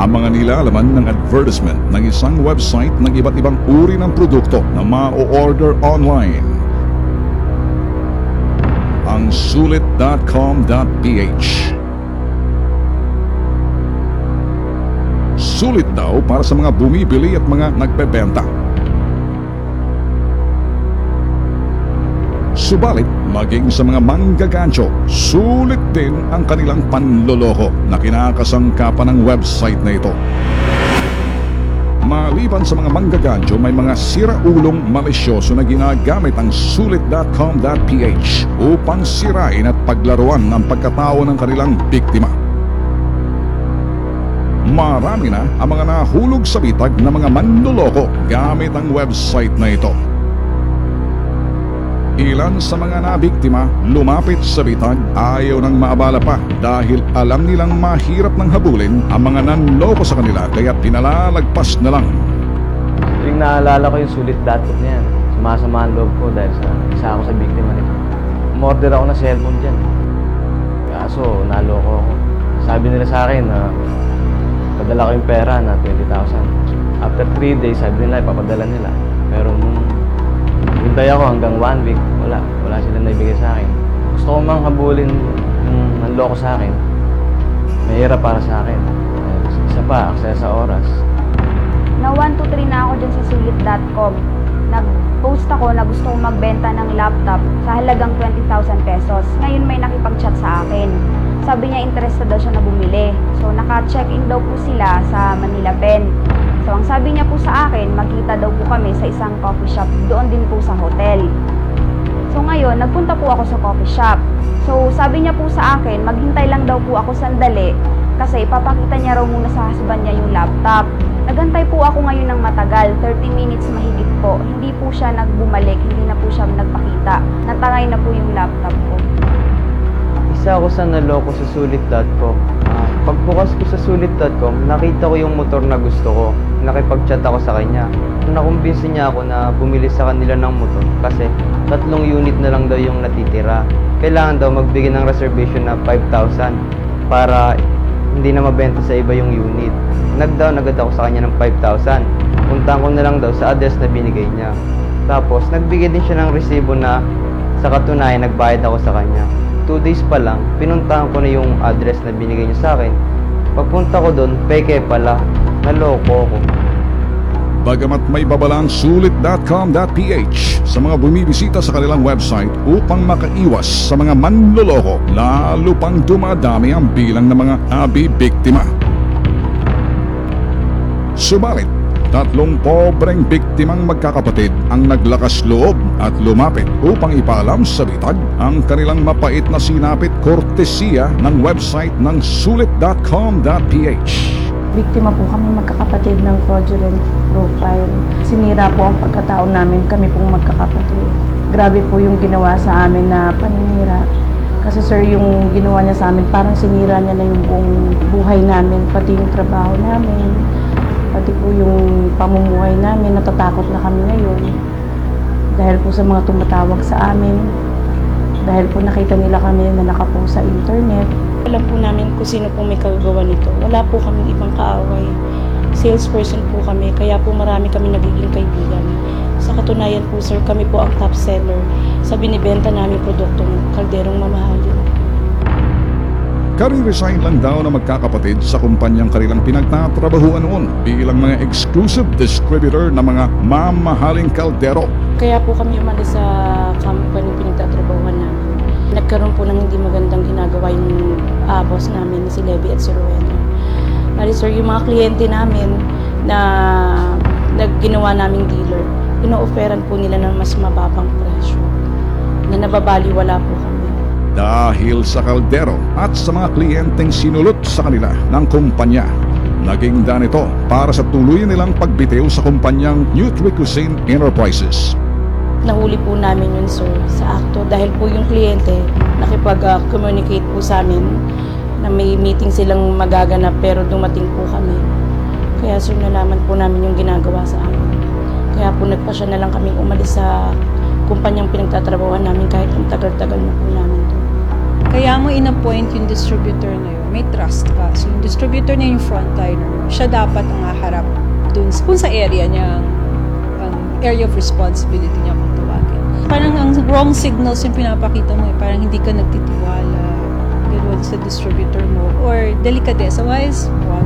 Ang mga nilalaman ng advertisement ng isang website ng iba't ibang uri ng produkto na ma-order online. Ang sulit.com.ph Sulit daw para sa mga bumibili at mga nagbebenta. Subalit, maging sa mga manggagancho, sulit din ang kanilang panloloko na kinakasangkapan ng website na ito. Maliban sa mga manggagancho, may mga siraulong malisyoso na ginagamit ang sulit.com.ph upang sirain at paglaruan ang pagkatao ng kanilang biktima. Marami na ang mga nahulog sa bitag ng mga manloloko gamit ang website na ito. Ilan sa mga nabiktima lumapit sa bitag ayaw nang maabala pa dahil alam nilang mahirap nang habulin ang mga nanloko sa kanila kaya pinalalagpas na lang. Yung naalala ko yung sulit datot niya, sumasama ang loob ko dahil sa isa ako sa biktima nito. Umorder ako ng cellphone dyan. Kaso, naloko ako. Sabi nila sa akin na padala ko yung pera na 20,000. After 3 days, sabi nila ipapadala nila. Pero nung hintay ako hanggang 1 week, wala. Wala sila naibigay sa akin. Gusto ko mang habulin yung nanloko sa akin. Mahirap para sa akin. Isa pa, access sa oras. na 1, 2, 3 na ako dyan sa sulit.com. Nag-post ako na gusto kong magbenta ng laptop sa halagang 20,000 pesos. Ngayon may nakipag-chat sa akin. Sabi niya interested daw siya na bumili. So naka-check-in daw po sila sa Manila Pen. So ang sabi niya po sa akin, magkita daw po kami sa isang coffee shop doon din po sa hotel. So ngayon, nagpunta po ako sa coffee shop. So sabi niya po sa akin, maghintay lang daw po ako sandali kasi ipapakita niya raw muna sa husband niya yung laptop. Nagantay po ako ngayon ng matagal, 30 minutes mahigit po. Hindi po siya nagbumalik, hindi na po siya nagpakita. Natangay na po yung laptop ko. Isa ako sa naloko sa sulit.com. Ah, pagbukas ko sa sulit.com, nakita ko yung motor na gusto ko. Nakipag-chat ako sa kanya. Nakumbinsi niya ako na bumili sa kanila ng motor kasi tatlong unit na lang daw yung natitira. Kailangan daw magbigay ng reservation na 5,000 para hindi na mabenta sa iba yung unit. Nag-down agad ako sa kanya ng 5,000. Puntahan ko na lang daw sa address na binigay niya. Tapos, nagbigay din siya ng resibo na sa katunayan nagbayad ako sa kanya. Two days pa lang, pinuntahan ko na yung address na binigay niya sa akin. Pagpunta ko doon, peke pala. Naloko ko. Bagamat may babalang sulit.com.ph sa mga bumibisita sa kanilang website upang makaiwas sa mga manloloko, lalo pang dumadami ang bilang ng mga abi-biktima. Subalit, tatlong pobreng biktimang magkakapatid ang naglakas loob at lumapit upang ipaalam sa bitag ang kanilang mapait na sinapit kortesiya ng website ng sulit.com.ph. Biktima po kami magkakapatid ng fraudulent profile. Sinira po ang pagkatao namin, kami pong magkakapatid. Grabe po yung ginawa sa amin na paninira. Kasi sir, yung ginawa niya sa amin, parang sinira niya na yung buong buhay namin, pati yung trabaho namin, pati po yung pamumuhay namin, natatakot na kami ngayon. Dahil po sa mga tumatawag sa amin, dahil po nakita nila kami na nakapost sa internet, Alam po namin kung sino po may kagagawa nito. Wala po kaming ibang kaaway. Salesperson po kami, kaya po marami kami nagiging kaibigan. Sa katunayan po sir, kami po ang top seller sa binibenta namin produktong kalderong mamahalin. Kari-resign lang daw na magkakapatid sa kumpanyang kanilang pinagtatrabahuan noon bilang mga exclusive distributor ng mga mamahaling kaldero. Kaya po kami umalis sa company pinagtatrabahuan namin. Nagkaroon po ng hindi magandang ginagawa yung ah, boss namin, si Levy at si Rowena. Bali sir, yung mga kliyente namin na nagginawa naming dealer, ino-offeran po nila ng mas mababang presyo na nababaliwala po kami. Dahil sa kaldero at sa mga kliyenteng sinulot sa kanila ng kumpanya. Naging daan ito para sa tuluyan nilang pagbitiw sa kumpanyang Nutri Cuisine Enterprises. Nahuli po namin yun sir sa akto dahil po yung kliyente nakipag-communicate po sa amin na may meeting silang magaganap pero dumating po kami. Kaya sir nalaman po namin yung ginagawa sa amin. Kaya po nagpasya na lang kami umalis sa kumpanyang pinagtatrabawan namin kahit ang tagal-tagal na po namin doon. Kaya mo in-appoint yung distributor na yun. May trust ka. So, yung distributor na yung frontliner. Siya dapat ang haharap dun kung sa area niya, ang area of responsibility niya kung tawagin. Parang ang wrong signals yung pinapakita mo eh. Parang hindi ka nagtitiwala ganun sa distributor mo. Or delikadesa wise, wag.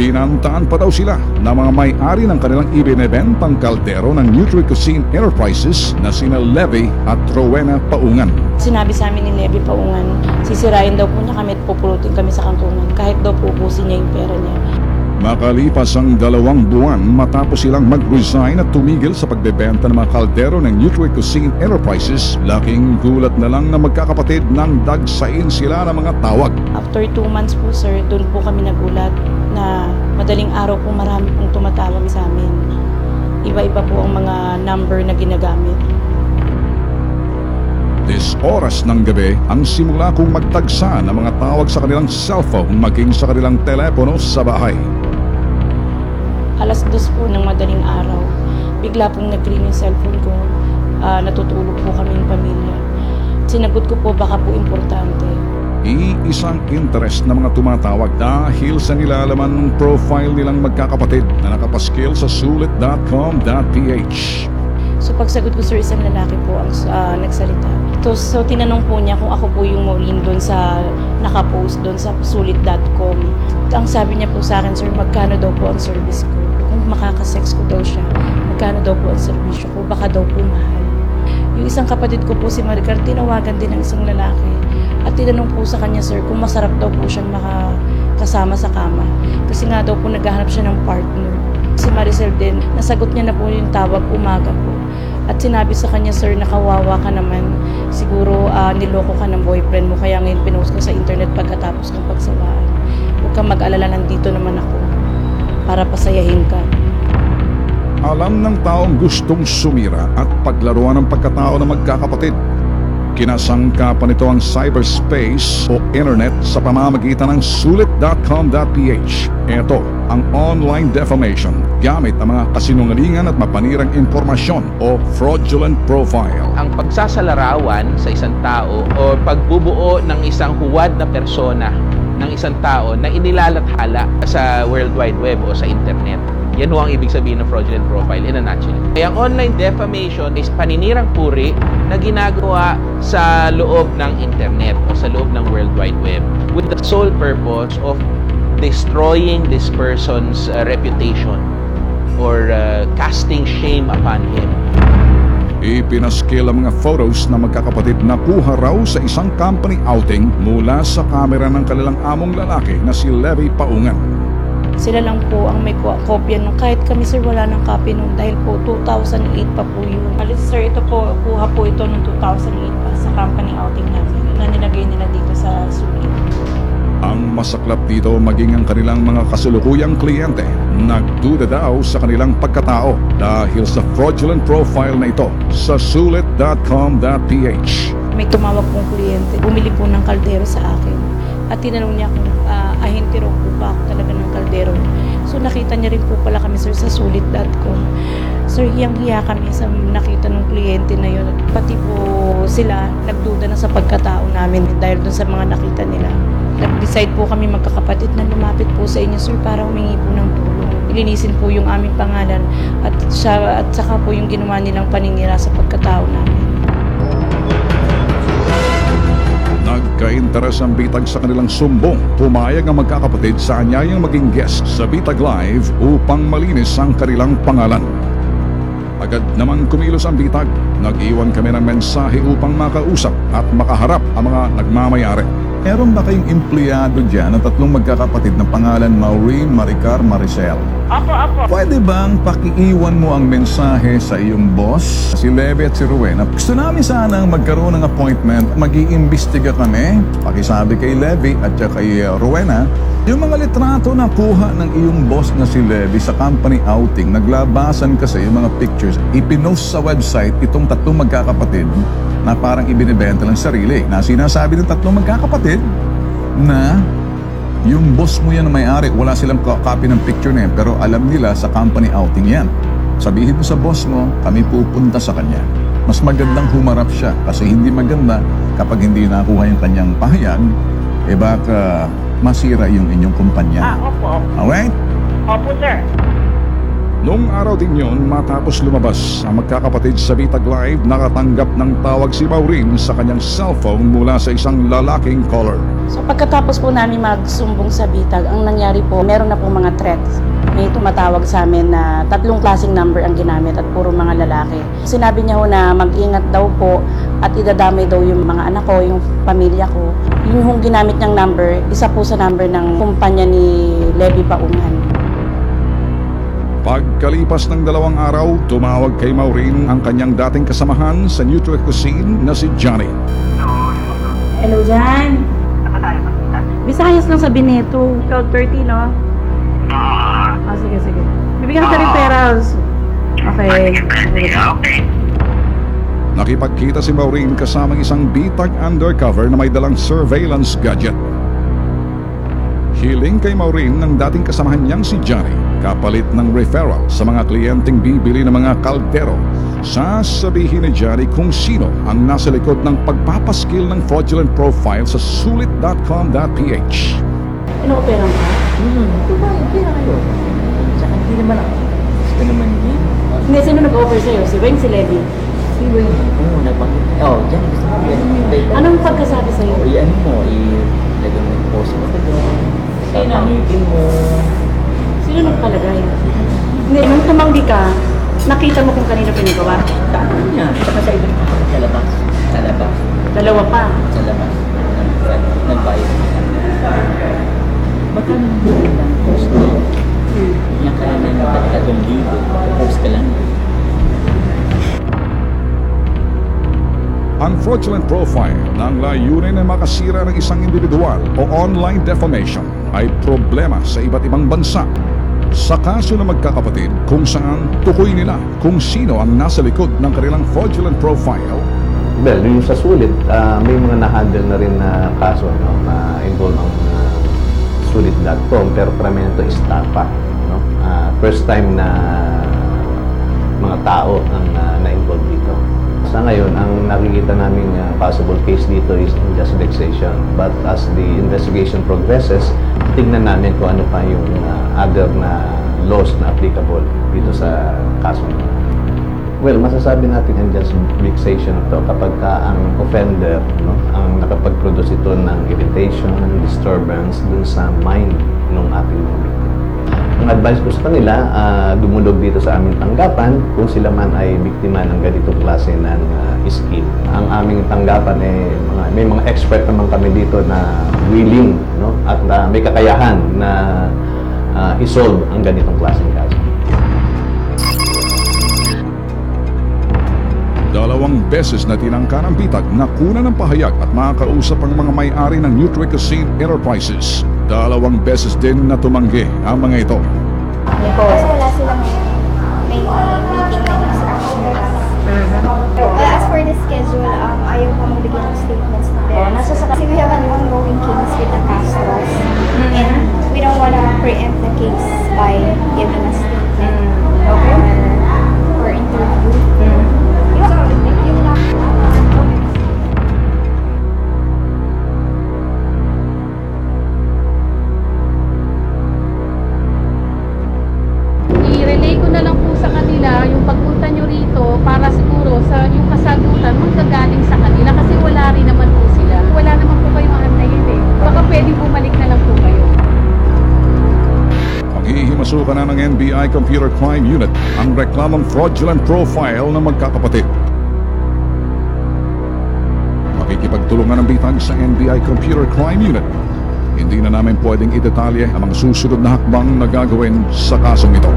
Pinantaan pa daw sila na mga may-ari ng kanilang ibinebentang kaldero ng Nutri Cuisine Enterprises na sina Levy at Rowena Paungan. Sinabi sa amin ni Levi Paungan, sisirain daw po niya kami at pupulutin kami sa kantunan kahit daw po niya yung pera niya. Makalipas ang dalawang buwan matapos silang mag-resign at tumigil sa pagbebenta ng mga kaldero ng Nutri Cuisine Enterprises, laking gulat na lang na magkakapatid nang dagsain sila ng mga tawag. After two months po sir, doon po kami nagulat na madaling araw po marami pong tumatawag sa amin. Iba-iba po ang mga number na ginagamit. This oras ng gabi ang simula kong magtagsa ng mga tawag sa kanilang cellphone maging sa kanilang telepono sa bahay. Alas dos po ng madaling araw, bigla pong nag-ring yung cellphone ko. Ah, natutulog po kami ng pamilya. Sinagot ko po baka po importante. Iisang interest na mga tumatawag dahil sa nilalaman ng profile nilang magkakapatid na nakapaskil sa sulit.com.ph. So pagsagot ko sir, isang lalaki po ang ah, nagsalita. So, so tinanong po niya kung ako po yung Maureen doon sa nakapost doon sa sulit.com. Ang sabi niya po sa akin, sir, magkano daw po ang service ko? Kung makakasex ko daw siya, magkano daw po ang servisyo ko? Baka daw po mahal. Yung isang kapatid ko po si Maricar, tinawagan din ng isang lalaki. At tinanong po sa kanya, sir, kung masarap daw po siyang makakasama sa kama. Kasi nga daw po naghahanap siya ng partner. Si Maricel din, nasagot niya na po yung tawag umaga po. At sinabi sa kanya, sir, nakawawa ka naman. Siguro ah, niloko ka ng boyfriend mo, kaya ngayon pinost ka sa internet pagkatapos ng pagsawaan. Huwag kang mag-alala, nandito naman ako para pasayahin ka. Alam ng taong gustong sumira at paglaruan ng pagkatao ng magkakapatid. Kinasangkapan nito ang cyberspace o internet sa pamamagitan ng sulit.com.ph. Ito ang online defamation gamit ang mga kasinungalingan at mapanirang impormasyon o fraudulent profile. ang pagsasalarawan sa isang tao o pagbubuo ng isang huwad na persona ng isang tao na inilalathala sa World Wide Web o sa Internet. Yan ho ang ibig sabihin ng fraudulent profile in a nutshell. Kaya ang online defamation is paninirang puri na ginagawa sa loob ng Internet o sa loob ng World Wide Web with the sole purpose of destroying this person's uh, reputation or uh, casting shame upon him. Ipinaskil ang mga photos na magkakapatid na kuha raw sa isang company outing mula sa kamera ng kanilang among lalaki na si Levi Paungan. Sila lang po ang may ko- kopya nung kahit kami sir wala ng copy nung dahil po 2008 pa po yun. Alis sir, ito po, kuha po ito noong 2008 pa sa company outing namin na nilagay Ang masaklap dito maging ang kanilang mga kasulukuyang kliyente nagduda daw sa kanilang pagkatao dahil sa fraudulent profile na ito sa sulit.com.ph. May tumawag pong kliyente, bumili po ng kaldero sa akin. At tinanong niya kung uh, ahente raw po ba ako talaga ng kaldero. So nakita niya rin po pala kami sir sa sulit.com. Sir, hiyang-hiya kami sa nakita ng kliyente na yun. Pati po sila nagduda na sa pagkatao namin dahil dun sa mga nakita nila. Nag-decide po kami magkakapatid na lumapit po sa inyo sir para humingi po ng tulong. Ilinisin po yung aming pangalan at, siya, at saka po yung ginawa nilang paninira sa pagkatao namin. Nagka-interes ang bitag sa kanilang sumbong. Pumayag ang magkakapatid sa anyayang maging guest sa Bitag Live upang malinis ang kanilang pangalan. Agad namang kumilos ang bitag. Nag-iwan kami ng mensahe upang makausap at makaharap ang mga nagmamayari. Meron ba kayong empleyado dyan na tatlong magkakapatid na pangalan Maureen, Maricar, Maricel? Apo, apo. Pwede bang pakiiwan mo ang mensahe sa iyong boss, si Leve at si Rowena? Gusto namin sanang magkaroon ng appointment. Mag-iimbestiga kami. Pakisabi kay Levy at saka kay uh, Rowena, yung mga litrato na kuha ng iyong boss na si Levy sa company outing, naglabasan kasi yung mga pictures, ipinost sa website itong tatlong magkakapatid na parang ibinibenta ng sarili. Na sinasabi ng tatlong magkakapatid na yung boss mo yan na may-ari, wala silang copy ng picture na yan, pero alam nila sa company outing yan. Sabihin mo sa boss mo, kami pupunta sa kanya. mas magandang humarap siya kasi hindi maganda kapag hindi nakuha yung kanyang pahayag, eh baka masira yung inyong kumpanya. opo. Alright? Opo, sir. Noong araw din yon matapos lumabas ang magkakapatid sa Bitag Live, nakatanggap ng tawag si Maureen sa kanyang cellphone mula sa isang lalaking caller. So pagkatapos po namin magsumbong sa bitag, ang nangyari po, meron na po mga threats. May tumatawag sa amin na tatlong klaseng number ang ginamit at puro mga lalaki. Sinabi niya ho na mag-ingat daw po at idadamay daw yung mga anak ko, yung pamilya ko. Yung ginamit niyang number, isa po sa number ng kumpanya ni Levi Paungan. Pagkalipas ng dalawang araw, tumawag kay Maureen ang kanyang dating kasamahan sa Nutri Cuisine na si Johnny. Hello, Jan. Visayas lang sa Bineto. 12.30, no? Ah, sige, sige. Bibigyan kita rin pera. Okay. Okay. Nakipagkita si Maureen kasamang isang bitag undercover na may dalang surveillance gadget. Hiling kay Maureen ng dating kasamahan niyang si Johnny kapalit ng referral sa mga kliyenteng bibili ng mga kaldero. Sasabihin ni Johnny kung sino ang nasa likod ng pagpapaskil ng fraudulent profile sa sulit.com.ph. Ino-opera ka? Hmm, tumayad kaya kayo. Tsaka hindi naman ako. Gusto naman din. Hindi, sino nag-offer sa'yo? Si Wayne, si Levi? Si Wayne, oo, nagpakit. Oh, dyan, gusto mo yan. Anong pagkasabi sa'yo? O, i-ano mo, i-lagay mo yung post mo. Sino? Tatamitin mo. Sino nagpalagay? Hindi, nung tumanggi ka, nakita mo kung kanino pinagawa. Tama niya. Tsaka sa ibang sa labas. Sa labas. Dalawa pa. Sa labas. Nag- Nagbayad. Baka naman din lang fraudulent profile ng layunin na makasira ng isang individual o online defamation ay problema sa iba't ibang bansa. Sa kaso ng magkakapatid kung saan tukoy nila kung sino ang nasa likod ng kanilang fraudulent profile, Well, yung sa sulit, ah, may mga na-handle na rin na kaso no, na involve ang ah, sulit.com pero karamihan ito is tapa. No? Ah, first time na mga tao ang dito. Sa ngayon, ang nakikita naming ah, possible case dito is unjust vexation. But as the investigation progresses, tingnan namin kung ano pa yung ah, other na laws na applicable dito sa kaso. Well, masasabi natin ang just vexation ito kapag ka ang offender no, ang nakapag-produce ito ng irritation, disturbance dun sa mind ng ating mga. Ang advice ko sa kanila, ah, dumulog dito sa aming tanggapan kung sila man ay biktima ng ganitong klase ng ah, skill. Ang aming tanggapan eh, mga, may mga expert naman kami dito na willing no, at na may kakayahan na ah, isolve ang ganitong klaseng kaso. Dalawang beses na tinangka ng bitag na kuna ng pahayag at makakausap ang mga may-ari ng Nutricosine Enterprises. Dalawang beses din na tumanggi ang mga ito. Kasi wala silang may meeting na instruction. Uh, as for the schedule, um, ayaw pa magbigay ng statements na parents. Kasi we have an ongoing case with the Castros. And we don't wanna preempt the case by giving a statement or, Crime Unit ang reklamong fraudulent profile ng magkakapatid. Makikipagtulungan ng bitag sa NBI Computer Crime Unit. Hindi na namin pwedeng idetalye ang mga susunod na hakbang na gagawin sa kasong ito.